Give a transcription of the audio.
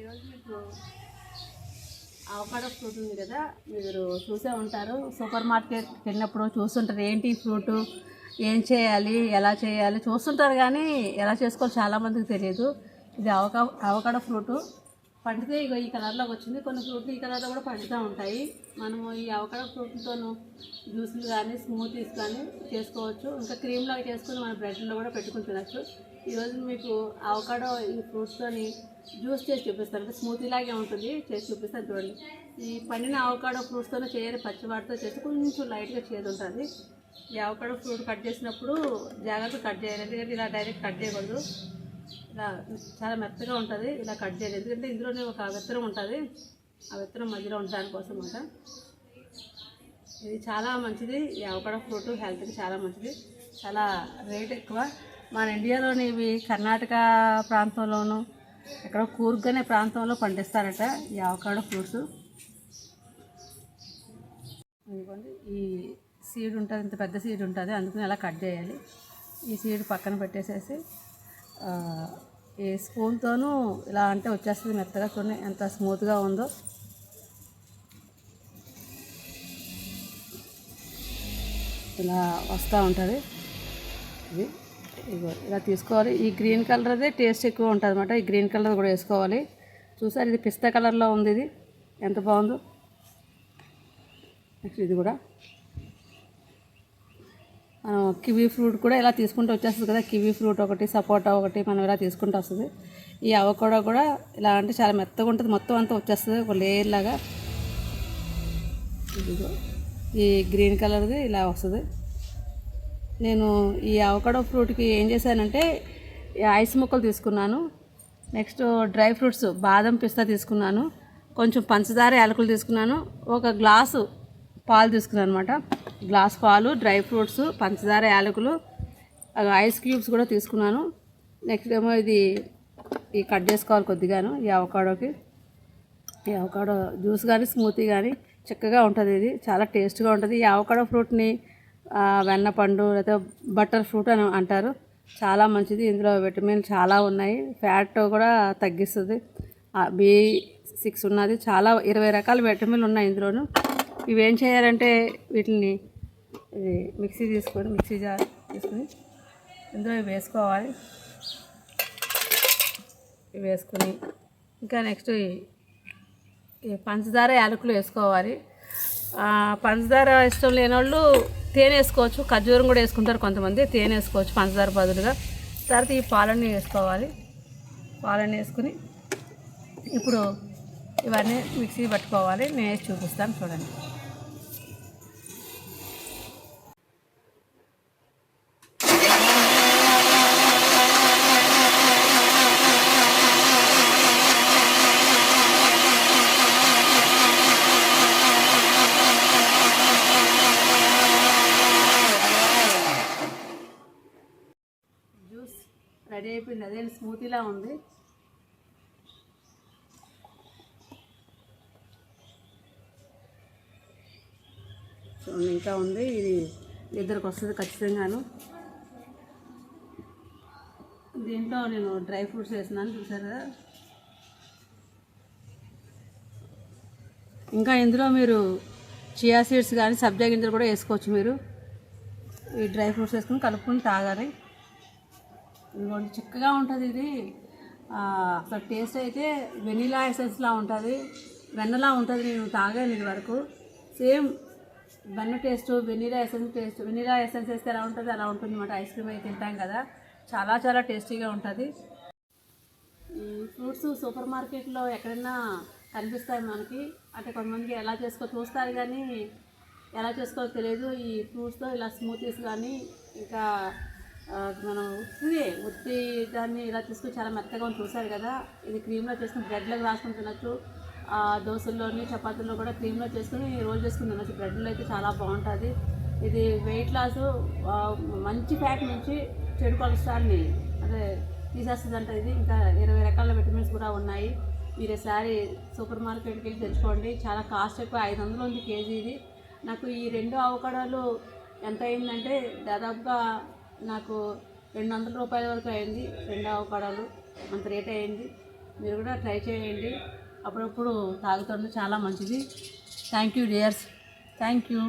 ఈరోజు మీకు avocado fruit ఉంది కదా మీరు చూసే ఉంటారు. సూపర్ మార్కెట్కి వెళ్ళినప్పుడు చూస్తుంటారు ఏంటి ఈ ఫ్రూట్ ఏం చేయాలి ఎలా చేయాలి చూస్తుంటారు కానీ ఎలా చేసుకోవాలో చాలామందికి తెలియదు. ఇది అవకా అవకాడో ఫ్రూటు. పండితే ఇక ఈ కలర్లోకి వచ్చింది. కొన్ని ఫ్రూట్లు ఈ కలర్లో కూడా పండుతూ ఉంటాయి. మనము ఈ అవకాడో ఫ్రూట్లతోనూ జ్యూసులు కానీ స్మూతీస్ కానీ చేసుకోవచ్చు. ఇంకా క్రీమ్ లాగా చేసుకుని మన బ్రెడ్లో కూడా పెట్టుకుని తినచ్చు. ఈరోజు మీకు అవకాడో ఈ ఫ్రూట్స్తోని జ్యూస్ చేసి చూపిస్తాను. అంటే స్మూతీ లాగే ఉంటుంది. చేసి చూపిస్తాను చూడండి. ఈ పండిన అవకాడో ఫ్రూట్స్తోనే చేయాలి పచ్చివాటితో చేసి కొంచెం లైట్గా చేదు ఉంటుంది. ఈ అవకాడో ఫ్రూట్ కట్ చేసినప్పుడు జాగ్రత్తగా కట్ చేయాలి. ఎందుకంటే ఇలా డైరెక్ట్ కట్ చేయకూడదు. ఇలా చాలా మెత్తగా ఉంటుంది. ఇలా కట్ చేయాలి. ఎందుకంటే ఇందులోనే ఒక విత్తనం ఉంటుంది. ఆ విత్తనం మధ్యలో ఉంటుంది కోసం అనమాట ఇది చాలా మంచిది. ఈ అవకాడో ఫ్రూట్ హెల్త్కి చాలా మంచిది. చాలా రేట్ ఎక్కువ. మన ఇండియాలోని ఇవి కర్ణాటక ప్రాంతంలోను ఎక్కడో కూర్గ్ అనే ప్రాంతంలో పండిస్తారట ఈ అవకాడో ఫ్రూట్స్. ఇదిగోండి ఈ సీడ్ ఉంటుంది ఇంత పెద్ద సీడ్ ఉంటుంది అందుకని అలా కట్ చేయాలి. ఈ సీడ్ పక్కన పెట్టేసేసి ఈ స్పూన్తోనూ ఇలా అంటే వచ్చేస్తుంది మెత్తగా చూడండి ఎంత స్మూత్గా ఉందో. ఇలా వస్తూ ఉంటుంది. ఇది ఇగో ఇలా తీసుకోవాలి. ఈ గ్రీన్ కలర్దే టేస్ట్ ఎక్కువ ఉంటుంది అనమాట ఈ గ్రీన్ కలర్ కూడా వేసుకోవాలి. చూసారు ఇది పిస్తా కలర్లో ఉంది ఇది. ఎంత బాగుందో. నెక్స్ట్ ఇది కూడా. మనం కివీ ఫ్రూట్ కూడా ఇలా తీసుకుంటూ వచ్చేస్తుంది కదా. కివీ ఫ్రూట్ ఒకటి సపోటా ఒకటి మనం ఇలా తీసుకుంటూ వస్తుంది. ఈ అవకాడో కూడా ఇలా అంటే చాలా మెత్తగా ఉంటుంది. మొత్తం అంతా వచ్చేస్తుంది. ఒక లేయర్ లాగా. ఇదిగో ఈ గ్రీన్ కలర్ది ఇలా వస్తుంది. నేను ఈ అవకాడో ఫ్రూట్కి ఏం చేశానంటే ఈ ఐస్ ముక్కలు తీసుకున్నాను. నెక్స్ట్ డ్రై ఫ్రూట్స్ బాదం పిస్తా తీసుకున్నాను. కొంచెం పంచదార యాలకులు తీసుకున్నాను. ఒక గ్లాసు పాలు తీసుకున్నాను అనమాట గ్లాస్ పాలు డ్రై ఫ్రూట్స్ పంచదార యాలకులు ఆ ఐస్ క్యూబ్స్ కూడా తీసుకున్నాను. నెక్స్ట్ ఏమో ఇది ఈ కట్ చేసుకోవాలి కొద్దిగాను ఈ అవకాడోకి. ఈ అవకాడో జ్యూస్ కానీ స్మూతీ కానీ చక్కగా ఉంటుంది ఇది. చాలా టేస్ట్గా ఉంటుంది. ఈ అవకాడో ఫ్రూట్ని వెన్న వెన్నపండు లేదా బటర్ ఫ్రూట్ అని అంటారు. చాలా మంచిది. ఇందులో విటమిన్ చాలా ఉన్నాయి. ఫ్యాట్ కూడా తగ్గిస్తుంది. బి సిక్స్ ఉన్నది. చాలా ఇరవై రకాల విటమిన్లు ఉన్నాయి ఇందులోను. ఇవేం చేయాలంటే వీటిని ఇది మిక్సీ తీసుకొని మిక్సీ జార్ తీసుకొని ఇందులో వేసుకోవాలి. వేసుకొని వేసుకుని ఇంకా నెక్స్ట్ ఈ- పంచదార యాలకులు వేసుకోవాలి. పంచదార ఇష్టం లేని వాళ్ళు తేనె వేసుకోవచ్చు ఖర్జూరం కూడా వేసుకుంటారు కొంతమంది తేనె వేసుకోవచ్చు పంచదార బదులుగా. తర్వాత ఈ పాలన్నీ వేసుకోవాలి. పాలన్నీ వేసుకుని ఇప్పుడు ఇవన్నీ మిక్సీ పట్టుకోవాలి. నేను వేసి చూపిస్తాను చూడండి జ్యూస్ రెడీ అయిపోయింది. అదే స్మూతీలా ఉంది. చూడండి ఇంకా ఉంది. ఇది ఇద్దరికి వస్తుంది ఖచ్చితంగాను. దీంట్లో నేను డ్రై ఫ్రూట్స్ వేసినాను చూసారా కదా? ఇంకా ఇందులో మీరు చియా సీడ్స్ కానీ సబ్జా గింజలు కూడా వేసుకోవచ్చు మీరు. ఈ డ్రై ఫ్రూట్స్ వేసుకుని కలుపుకొని తాగాలి. ఇదిగోండి చిక్కగా ఉంటుంది ఇది. అసలు టేస్ట్ అయితే వెనీలా ఎసెన్స్లా ఉంటుంది. వెన్నలా ఉంటుంది నేను తాగాను ఇది వరకు. సేమ్ వెన్న taste vanilla essence taste vanilla essence వేస్తే ఎలా ఉంటుంది అలా ఉంటుంది అనమాట ఐస్ క్రీమ్ అయితే తింటాం కదా. చాలా చాలా టేస్టీగా ఉంటుంది. ఫ్రూట్స్ సూపర్ మార్కెట్లో ఎక్కడైనా కనిపిస్తాయి మనకి. అంటే కొంతమందికి ఎలా చేసుకో చూస్తారు కానీ ఎలా చేసుకోవాలో తెలియదు. ఈ ఫ్రూట్స్తో ఇలా స్మూతీస్ కానీ ఇంకా మనం ఉత్తిదే ఉత్తి దాన్ని ఇలా తీసుకుని చాలా మెత్తగా ఉంది చూసారు కదా? ఇది క్రీమ్లో చేసుకుని బ్రెడ్లోకి రాసుకుని తినచ్చు. ఆ, దోశల్లోని చపాతీల్లో కూడా క్రీమ్లో చేసుకుని రోల్ చేసుకుని తినచ్చు. బ్రెడ్లో అయితే చాలా బాగుంటుంది. ఇది వెయిట్ లాస్ మంచి ఫ్యాట్ నుంచి చెడు కొలెస్ట్రాల్ని అదే తీసేస్తుంది అంట ఇది. ఇంకా ఇరవై రకాల విటమిన్స్ కూడా ఉన్నాయి. మీరు ఈసారి సూపర్ మార్కెట్కి వెళ్ళి తెచ్చుకోండి. చాలా కాస్ట్ ఎక్కువ ఐదు వందలు ఉంది కేజీ ఇది. నాకు ఈ రెండు అవకాడాలు ఎంత అయిందంటే దాదాపుగా నాకు రెండు వందల రూపాయల వరకు అయింది రెండు అవకాడాలు అంత రేట్ అయింది. మీరు కూడా ట్రై చేయండి. అప్పుడప్పుడు తాగుతుంటే చాలా మంచిది. Thank you dears thank you